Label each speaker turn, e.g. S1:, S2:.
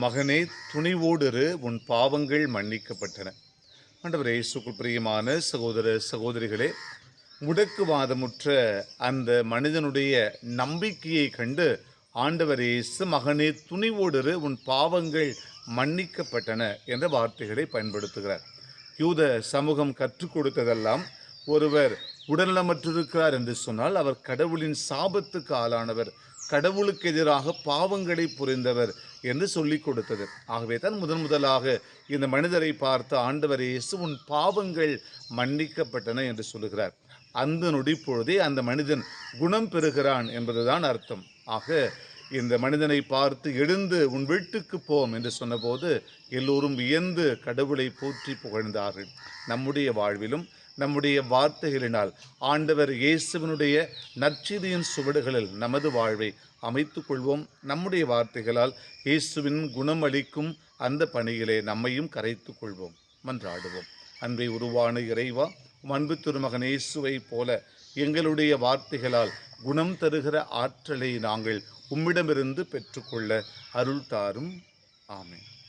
S1: மகனே துணிவோடிரு உன் பாவங்கள் மன்னிக்கப்பட்டன. ஆண்டவர் இயேசுக்குள் பிரியமான சகோதர சகோதரிகளே முடக்குவாதமுற்ற அந்த மனிதனுடைய நம்பிக்கையை கண்டு ஆண்டவர் இயேசு மகனே துணிவோடிரு உன் பாவங்கள் மன்னிக்கப்பட்டன என்ற வார்த்தைகளை பயன்படுத்துகிறார். யூத சமூகம் கற்றுக் கொடுத்ததெல்லாம் ஒருவர் உடல்நலமற்றிருக்கிறார் என்று சொன்னால் அவர் கடவுளின் சாபத்துக்கு ஆளானவர் கடவுளுக்கு எதிராக பாவங்களை புரிந்தவர் என்று சொல்லிக் கொடுத்தது. ஆகவே தான் முதன் முதலாக இந்த மனிதரை பார்த்து ஆண்டவர் இயேசு உன் பாவங்கள் மன்னிக்கப்பட்டன என்று சொல்லுகிறார். அந்த நொடி பொழுதே அந்த மனிதன் குணம் பெறுகிறான் என்பதுதான் அர்த்தம். ஆக இந்த மனிதனை பார்த்து எழுந்து உன் வீட்டுக்கு போம் என்று சொன்னபோது எல்லோரும் வியந்து கடவுளை போற்றி புகழ்ந்தார்கள். நம்முடைய வாழ்விலும் நம்முடைய வார்த்தைகளினால் ஆண்டவர் இயேசுவினுடைய நற்செய்தியின் சுவடுகளில் நமது வாழ்வை அமைத்துக் கொள்வோம். நம்முடைய வார்த்தைகளால் இயேசுவின் குணமளிக்கும் அந்த பணியிலே நம்மையும் கரைத்துக் கொள்வோம். மன்றாடுவோம். அன்பை உருவான இறைவா உம் அன்பு திருமகன் இயேசுவை போல எங்களுடைய வார்த்தைகளால் குணம் தருகிற ஆற்றலை நாங்கள் உம்மிடமிருந்து பெற்றுக்கொள்ள அருள் தாரும். ஆமேன்.